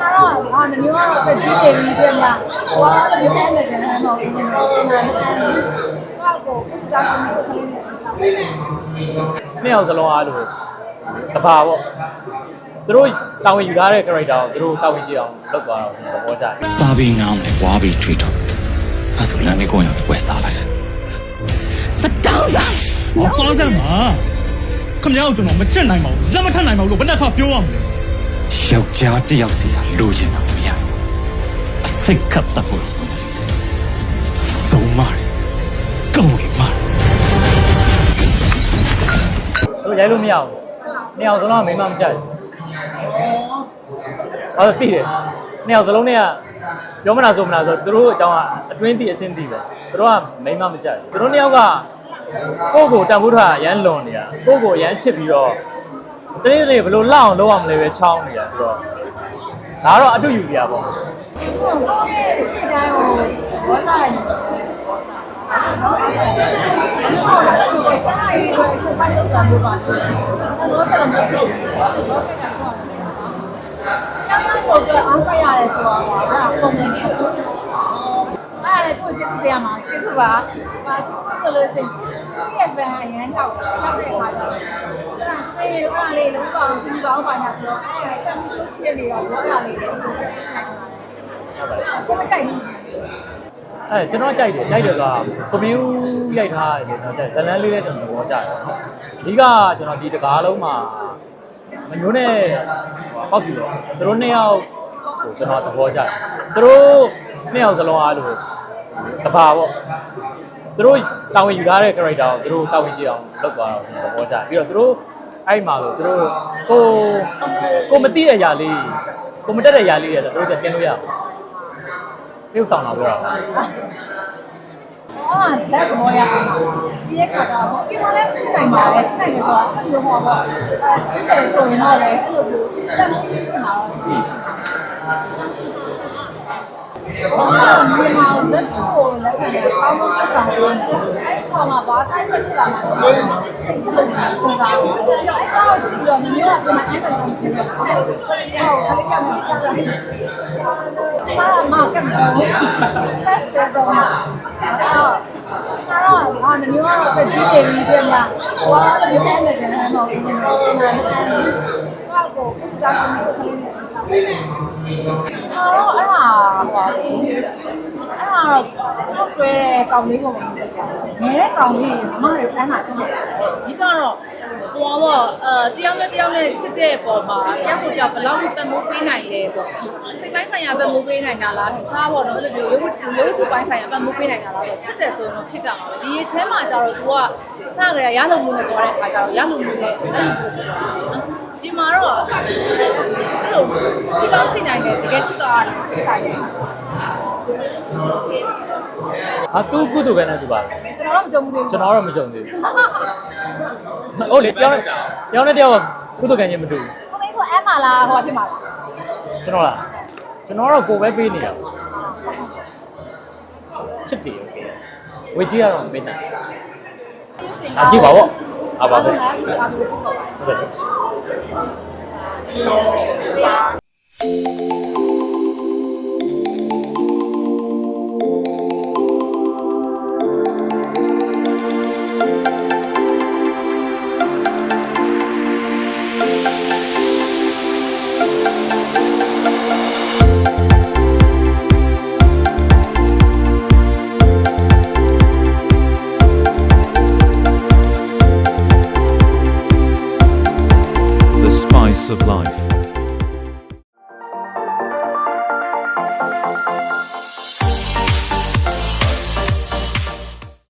ငါတော့ငါမျိုးကတော့တကြီးတယ်ပြီးပြန်လာဟောဒီထဲနဲ့တန်းတော့ဘူးငါကိုဥစားကိုခင်းနှစ်ယောက်စလုံးအားလို့တဘာပေါ့သူတို့တာဝန်ယူထားတဲ့ character ကိုသူတို့တာဝန်ကြည့်အောင်လုပ်သွားတော့သဘောကျတယ်စာပေငောင်းနဲ့ဝါပေထွေးတော့အဆူလမ်းလေးကိုရောက်ပွဲစားလိုက်တတောင်းစားဟောတောင်းစားမှာခမရောက်ကျွန်တော်မချက်နိုင်ပါဘူးလက်မထနိုင်ပါဘူးလို့ဘယ်နှခါပြောရမလဲ ယောက်ျားတစ်ယောက်စီကလိုချင်တာမရဘူးအစိတ်ခတ်တတ်ဖို့ဆုံးမတယ်ကောင်းပြီမတို့ရိုက်လို့မရဘူးနှစ်ယောက်စလုံးကမိမမကြိုက်ဘူးဟုတ်ပြီတယ်နှစ်ယောက်စလုံးတွေကပြောမလားဆိုမလားဆိုသူတို့အကြောင်းကအတွင်းတည်အဆင့်တည်ပဲသူတို့ကမိမမကြိုက်ဘူးသူတို့နှစ်ယောက်ကကိုယ့်ကိုတန်ဖိုးထားရရန်လွန်နေတာကိုယ့်ကိုရန်ချစ်ပြီးတော့ တနေ့တနေ့ဘယ်လိုလောက်အောင်လုပ်အောင်လဲပဲချောင်းနေတာဆိုတော့ဒါကတော့အတူယူပြရပေါ့ဟိုတော့ရှေ့တိုင်းကိုဘောစားရင်နော်အဲ့တော့ဒီစားရည်ကိုချက်ပိုင်းလောက်တာမျိုးပါတော့တော့တော့မဟုတ်ဘူးတော့ကတော့တော့တော့အားဆိုင်ရတယ်ဆိုတော့အဲ့ဒါပုံနေတယ်အဲ့ဒါ လည်းသူ့ကျေးဇူးတရားမှာကျေးဇူးပါပါဆိုလို့ရှိရင်ဒီရဲ့ဗန်အရန်ထောက်ထောက်တဲ့အခါကျတော့အဲ့ဒါအဲ့ဒါလေးလုံးပါအောင်ဒီပါအောင်ပါညာဆိုတော့အဲ့ဒါတမီးချိုးချစ်နေတော့ဘောလာလေးတယ်ကိုမကြိုက်ဘူးအဲကျွန်တော်ကြိုက်တယ်ကြိုက်တယ်ကကွန်ပျူရိုက်ထားတယ်ကျွန်တော်ကြိုက်ဇလန်းလေးလည်းကျွန်တော်သဘောကျတယ်အဓိကကျွန်တော်ဒီတကားလုံးမှာမမျိုးနဲ့ဟိုပေါက်စီတော့သူတို့နှစ်ယောက်ဟိုကျွန်တော်သဘောကျတယ်သူတို့နှစ်ယောက်စလုံးအားလို့ တဘာပေါ့သူတို့တာဝန်ယူထားတဲ့ character ကိုသူတို့တာဝန်ကြည့်အောင်လုပ်သွားတော့ကျွန်တော်သဘောကျတယ်ပြီးတော့သူတို့အဲ့မှာဆိုသူတို့ကိုကိုမသိတဲ့အရာလေးကိုမတက်တဲ့အရာလေးတွေဆိုသူတို့ကပြင်လို့ရအောင်ပြုတ်ဆောင်လာပြောတာပါအာဇက်ဘောရဒီတဲ့ခါတော့ဒီမှာလည်းဖြစ်နိုင်ပါလေဖြစ်နိုင်တယ်ဆိုတော့အဲ့လိုဟောပေါ့အဲချစ်တယ်ဆိုရင်တော့လေအဲ့လိုမျိုးတက်မှုဖြစ်နေတာတော့ ဘာမှမပြောင်းလက်ကိုလက်ခံရအောင်မပတ်ဆောင်လို့အဲ့ဒီပေါ်မှာဘာဆိုင်ဖြစ်လာမှာလဲစဉ်းစားတော့အဲ့တော့ကြည့်တော့မျိုးကပြန်အဲ့လိုဖြစ်နေတာဟုတ်ခလေးကမှစားတယ်ကျမကမှကပ်တော့ fast တော့မှာအဲ့တော့အဲ့တော့အာမျိုးကတော့တက်ကြီးနေပြီပြန်လာဟိုကတော့ဒီမဲ့နဲ့ပြန်လာတော့ဒီမှာဘာကိုစားကုန်ကိုခင်း နေဟာတော့အဲ့ဒါဟိုအဲ့ဒါတော့ကျွဲကောင်လေးပုံမှာငယ်တဲ့ကောင်လေးမမတွေဖမ်းတာရှိတယ်အဓိကတော့ဟိုဘောအဲတယောက်နဲ့တယောက်နဲ့ချစ်တဲ့ပုံမှာတယောက်ကိုတယောက်ဘယ်လောက်ပတ်မိုးပေးနိုင်လဲပေါ့စိတ်ပိုင်းဆိုင်ရာပတ်မိုးပေးနိုင်တာလားတခြားပေါ့နော်အဲ့လိုမျိုးရုပ်ရုပ်ထုပိုင်းဆိုင်ရာပတ်မိုးပေးနိုင်တာလားဆိုချစ်တယ်ဆိုရင်တော့ဖြစ်ကြမှာပဲဒီထဲမှာကျတော့ तू ကစကြရရလုံမှုနဲ့ပြောတဲ့အခါကျတော့ရလုံမှုနဲ့အဲ့လို ဒီမှာတော့အဲ့လိုရှိတော့ရှိနိုင်တယ်တကယ်ချစ်တော့ချစ်တာတယ် ဟာသူကုသူပဲနဲ့သူပါ ကျွန်တော်တော့မကြုံဘူးလေ ကျွန်တော်တော့မကြုံသေးဘူးဟုတ်လေတယောက်နဲ့တယောက်နဲ့တယောက်ကကုသကံချင်းမတူဘူး ကိုမင်းဆိုအဲ့မှာလားဟိုဖြစ်မှာလား ကျွန်တော်လားကျွန်တော်တော့ကိုယ်ပဲပေးနေတာချစ်တယ်โอเคဝေကြီးကတော့မပေးနိုင်အကြည့်ပါဗောအပါပဲ ဟုတ်လားဒီ အားလို့ပေါ့ပါဟု of life.